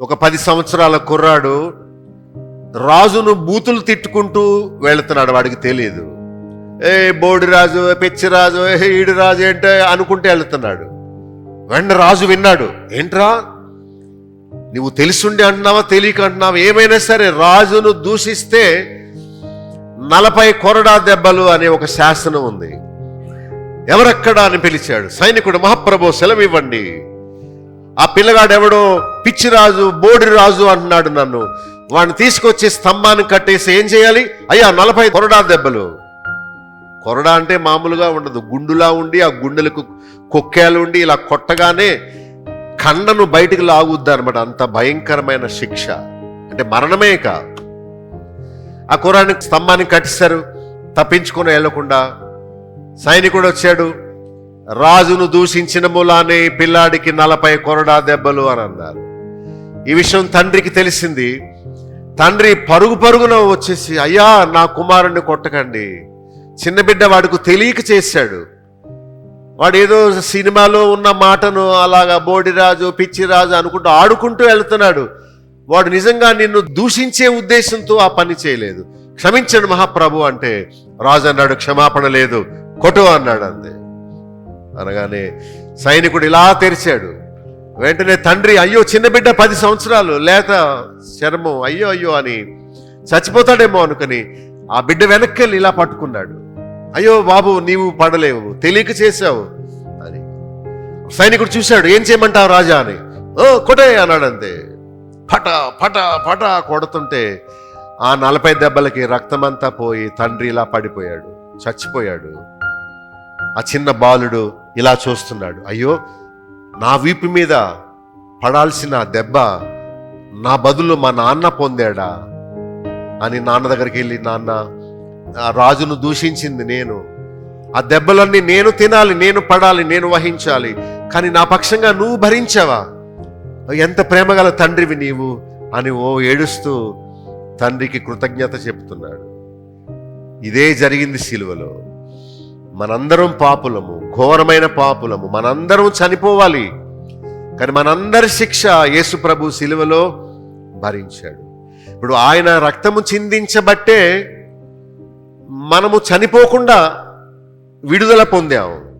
ఒక పది సంవత్సరాల కుర్రాడు రాజును బూతులు తిట్టుకుంటూ వెళుతున్నాడు వాడికి తెలియదు ఏ బోడి రాజు పిచ్చి రాజు ఏ ఈడు రాజు ఏంటో అనుకుంటే వెళుతున్నాడు. వెంట రాజు విన్నాడు ఏంట్రా? నువ్వు తెలుసుండి అంటున్నావా తెలియక అంటున్నావా? ఏమైనా సరే రాజును దూషిస్తే నలభై కొరడా దెబ్బలు అనే ఒక శాసనం ఉంది. ఎవరక్కడా అని పిలిచాడు. సైనికుడు మహాప్రభు సెలవు ఇవ్వండి ఆ పిల్లగాడు ఎవడో పిచ్చిరాజు బోడి రాజు అంటున్నాడు నన్ను. వాడిని తీసుకొచ్చి స్తంభాన్ని కట్టేసి ఏం చేయాలి? అయ్యా నలభై కొరడా దెబ్బలు. కొరడా అంటే మామూలుగా ఉండదు. గుండులా ఉండి ఆ గుండెలకు కొక్కేలు ఉండి ఇలా కొట్టగానే కండను బయటికి లాగుద్ది అనమాట అంత భయంకరమైన శిక్ష. అంటే మరణమే కాదు. ఆ కురానికి స్తంభాన్ని కట్టిస్తారు తప్పించుకొని వెళ్ళకుండా సైనికుడు వచ్చాడు. రాజును దూషించిన మూలానే పిల్లాడికి నలభై కొరడా దెబ్బలు అని అన్నారు. ఈ విషయం తండ్రికి తెలిసింది. తండ్రి పరుగు పరుగున వచ్చేసి అయ్యా నా కుమారుణ్ణి కొట్టకండి. చిన్న బిడ్డ వాడికి తెలియక చేశాడు. వాడు ఏదో సినిమాలో ఉన్న మాటను అలాగా బోడిరాజు పిచ్చిరాజు అనుకుంటూ ఆడుకుంటూ వెళ్తున్నాడు. వాడు నిజంగా నిన్ను దూషించే ఉద్దేశంతో ఆ పని చేయలేదు. క్షమించండి మహాప్రభు అంటే రాజు అన్నాడు క్షమాపణ లేదు. కొట్టు అన్నాడు అంతే. అనగానే సైనికుడు ఇలా తెరిచాడు. వెంటనే తండ్రి అయ్యో చిన్న బిడ్డ పది సంవత్సరాలు లేత చర్మం అయ్యో అయ్యో అని చచ్చిపోతాడేమో అనుకుని ఆ బిడ్డ వెనక్కి వెళ్ళి ఇలా పట్టుకున్నాడు. అయ్యో బాబు నీవు పడలేవు తెలియక చేశావు అని. సైనికుడు చూశాడు ఏం చేయమంటావు రాజా అని. ఓ కొటే అన్నాడు అంతే పట పట పట కొడుతుంటే ఆ నలభై దెబ్బలకి రక్తమంతా పోయి తండ్రి ఇలా పడిపోయాడు చచ్చిపోయాడు. ఆ చిన్న బాలుడు ఇలా చూస్తున్నాడు. అయ్యో నా వీపు మీద పడాల్సిన దెబ్బ నా బదులు మా నాన్న పొందాడా? అని నాన్న దగ్గరికి వెళ్ళి నాన్న రాజును దూషించింది నేను. ఆ దెబ్బలన్నీ నేను తినాలి నేను పడాలి నేను వహించాలి. కానీ నా పక్షంగా నువ్వు భరించావా? ఎంత ప్రేమగల తండ్రివి నీవు? అని ఓ ఏడుస్తూ తండ్రికి కృతజ్ఞత చెప్తున్నాడు. ఇదే జరిగింది సిలువలో. మనందరం పాపులము ఘోరమైన పాపులము మనందరం చనిపోవాలి. కానీ మనందరి శిక్ష యేసు ప్రభు శిలువలో భరించాడు. ఇప్పుడు ఆయన రక్తము చిందించబట్టే మనము చనిపోకుండా విడుదల పొందాము.